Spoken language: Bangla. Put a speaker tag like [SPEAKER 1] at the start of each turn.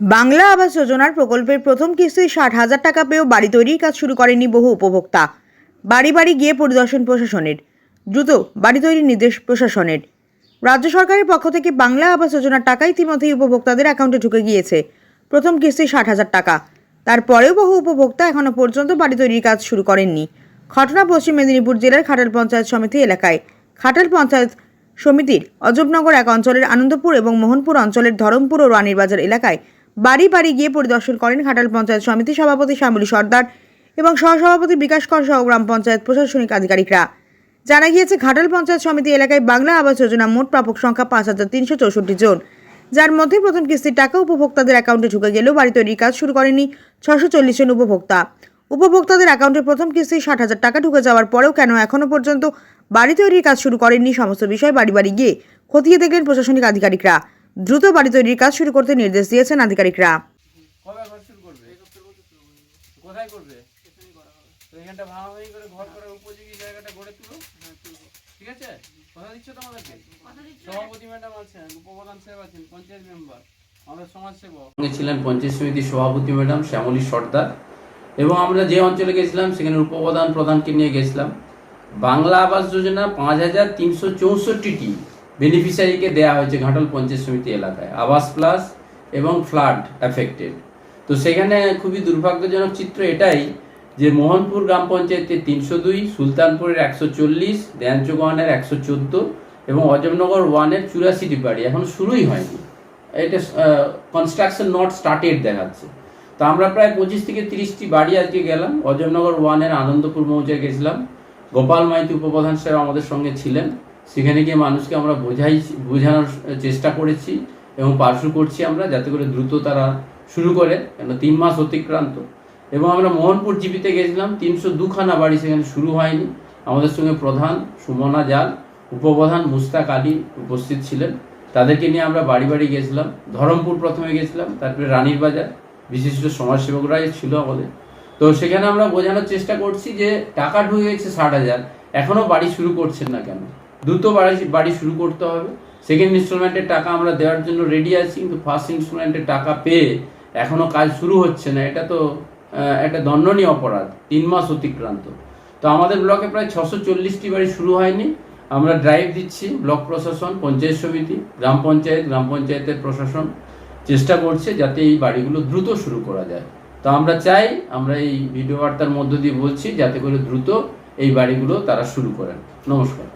[SPEAKER 1] বাংলা আবাস যোজনার প্রকল্পের প্রথম কিস্তি ষাট হাজার টাকা পেয়েও বাড়ি তৈরির কাজ শুরু করেনি বহু উপভোক্তা। বাড়ি বাড়ি গিয়ে পরিদর্শন প্রশাসনের। দ্রুত বাড়ি তৈরির নির্দেশ প্রশাসনের। রাজ্য সরকারের পক্ষ থেকে বাংলা আবাস যোজনার টাকা ইতিমধ্যেই উপভোক্তাদের অ্যাকাউন্টে ঢুকে গিয়েছে। প্রথম কিস্তি ষাট হাজার টাকা। তারপরেও বহু উপভোক্তা এখনও পর্যন্ত বাড়ি তৈরির কাজ শুরু করেননি। ঘটনা পশ্চিম মেদিনীপুর জেলার খাটাল পঞ্চায়েত সমিতি এলাকায়। খাটাল পঞ্চায়েত সমিতির অজবনগর এক অঞ্চলের আনন্দপুর এবং মোহনপুর অঞ্চলের ধরমপুর ও রানীরবাজার এলাকায় বাড়ি বাড়ি গিয়ে পরিদর্শন করেন ঘাটাল পঞ্চায়েত সমিতি সভাপতি শ্যামলী সর্দার এবং সহসভাপতি বিকাশ কর সহ গ্রাম পঞ্চায়েত প্রশাসনিক আধিকারিকরা। জানা গিয়েছে, ঘাটাল পঞ্চায়েত সমিতি এলাকায় বাংলা আবাস যোজনা মোট প্রাপক সংখ্যা পাঁচ হাজার তিনশো চৌষট্টি জন। যার মধ্যে প্রথম কিস্তির টাকা উপভোক্তাদের অ্যাকাউন্টে ঢুকে গেলেও বাড়ি তৈরির কাজ শুরু করেনি ছশো চল্লিশ জন উপভোক্তা। উপভোক্তাদের অ্যাকাউন্টে প্রথম কিস্তি ষাট হাজার টাকা ঢুকে যাওয়ার পরেও কেন এখনও পর্যন্ত বাড়ি তৈরির কাজ শুরু করেননি সমস্ত বিষয় বাড়ি বাড়ি গিয়ে খতিয়ে দেখলেন প্রশাসনিক আধিকারিকরা। দ্রুত বাড়ি তৈরির কাজ শুরু করতে নির্দেশ দিয়েছেন আধিকারিকরা।
[SPEAKER 2] কবে শুরু করবে? কোথায় করবে? তো এখানটা ভাঙাভাঙি করে ঘর করার উপযোগী জায়গাটা গড়ে তুলো। ঠিক আছে? কথা দিচ্ছ তোমাদেরকে? সভাপতি ম্যাডাম আছেন উপপ্রধান সাহেব আছেন পঞ্চায়েত মেম্বার আমাদের সমাজসেবক। সঙ্গে ছিলেন পঞ্চায়েত সমিতির সভাপতি ম্যাডাম শ্যামলী সর্দার এবং আমরা যে অঞ্চলে গেছিলাম সেখানে উপপ্রধান প্রধানকে নিয়ে গেছিলাম। বাংলা আবাস যোজনা পাঁচ হাজার তিনশো চৌষট্টিটি বেনিফিশিয়ারিকে দেওয়া হয়েছে ঘাটাল পঞ্চায়েত সমিতি এলাকায়, আবাস প্লাস এবং ফ্লাড অ্যাফেক্টেড তো সেখানে খুবই দুর্ভাগ্যজনক চিত্র এটাই যে মোহনপুর গ্রাম পঞ্চায়েতে তিনশো দুই, সুলতানপুরের একশো চল্লিশ দেয়াঞ্চগণের একশো চোদ্দ এবং অজমনগর ওয়ানের চুরাশিটি বাড়ি এখন শুরুই হয়নি। এটা কনস্ট্রাকশন নট স্টার্টেড দেখাচ্ছে। তো আমরা প্রায় পঁচিশ থেকে তিরিশটি বাড়ি আজকে গেলাম। অজমনগর ওয়ানের আনন্দপুর মৌজায় গেছিলাম। গোপাল মাইতি উপপ্রধান স্যার আমাদের সঙ্গে ছিলেন। সেখানে গিয়ে মানুষকে আমরা বোঝাই, বোঝানোর চেষ্টা করেছি এবং পার্শ্ব করছি আমরা যাতে করে দ্রুত তারা শুরু করে কেন তিন মাস অতিক্রান্ত। এবং আমরা মোহনপুর জিপিতে গেছিলাম, তিনশো দুখানা বাড়ি সেখানে শুরু হয়নি। আমাদের সঙ্গে প্রধান সুমনা জাল, উপপ্রধান মুস্তাক আলী উপস্থিত ছিলেন। তাদেরকে নিয়ে আমরা বাড়ি বাড়ি গেছিলাম। ধরমপুর প্রথমে গেছিলাম, তারপরে রানীর বাজার। বিশিষ্ট সমাজসেবকরাই ছিল আমাদের। তো সেখানে আমরা বোঝানোর চেষ্টা করছি যে টাকা ঢুকে গেছে ষাট হাজার এখনও বাড়ি শুরু করছেন না কেন? দ্রুত বাড়ি বাড়ি শুরু করতে হবে। সেকেন্ড ইনস্টলমেন্টের টাকা আমরা দেওয়ার জন্য রেডি আছি, কিন্তু ফার্স্ট ইনস্টলমেন্টের টাকা পেয়ে এখনও কাজ শুরু হচ্ছে না। এটা তো একটা দণ্ডনীয় অপরাধ, তিন মাস অতিক্রান্ত। তো আমাদের ব্লকে প্রায় ছশো চল্লিশটি বাড়ি শুরু হয়নি। আমরা ড্রাইভ দিচ্ছি ব্লক প্রশাসন, পঞ্চায়েত সমিতি, গ্রাম পঞ্চায়েত, গ্রাম পঞ্চায়েতের প্রশাসন চেষ্টা করছে যাতে এই বাড়িগুলো দ্রুত শুরু করা যায়। তো আমরা চাই, আমরা এই ভিডিও বার্তার মধ্য দিয়ে বলছি, যাতে করে দ্রুত এই বাড়িগুলো তারা শুরু করেন। নমস্কার।